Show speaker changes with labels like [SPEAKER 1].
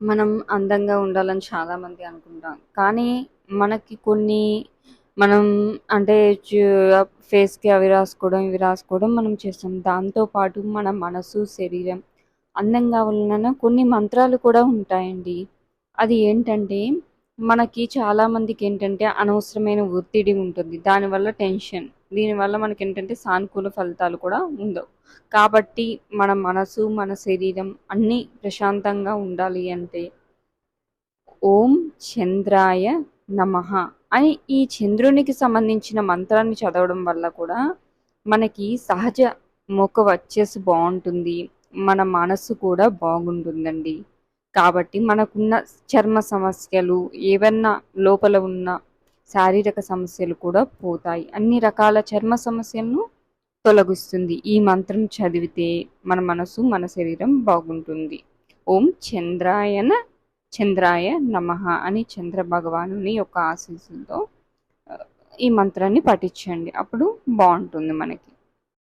[SPEAKER 1] మనం అందంగా ఉండాలని చాలామంది అనుకుంటాం. కానీ మనకి కొన్ని మనం అంటే ఫేస్కి అవి రాసుకోవడం ఇవి రాసుకోవడం మనం చేస్తాం. దాంతోపాటు మన మనసు శరీరం అందంగా ఉన్న కొన్ని మంత్రాలు కూడా ఉంటాయండి. అది ఏంటంటే మనకి చాలామందికి ఏంటంటే అనవసరమైన ఒత్తిడి ఉంటుంది. దానివల్ల టెన్షన్ దీనివల్ల మనకి ఏంటంటే సానుకూల ఫలితాలు కూడా ఉండవు. కాబట్టి మన మనసు మన శరీరం అన్నీ ప్రశాంతంగా ఉండాలి అంటే ఓం చంద్రాయ నమః అని ఈ చంద్రునికి సంబంధించిన మంత్రాన్ని చదవడం వల్ల కూడా మనకి సహజ మొక్క వచ్చేసి బాగుంటుంది. మన మనసు కూడా బాగుంటుందండి. కాబట్టి మనకున్న చర్మ సమస్యలు ఏవన్నా లోపల ఉన్న శారీరక సమస్యలు కూడా పోతాయి. అన్ని రకాల చర్మ సమస్యలను తొలగిస్తుంది. ఈ మంత్రం చదివితే మన మనసు మన శరీరం బాగుంటుంది. ఓం చంద్రాయన చంద్రాయ నమః అని చంద్ర భగవానుని యొక్క ఆశీస్సులతో ఈ మంత్రాన్ని పఠించండి. అప్పుడు బాగుంటుంది మనకి.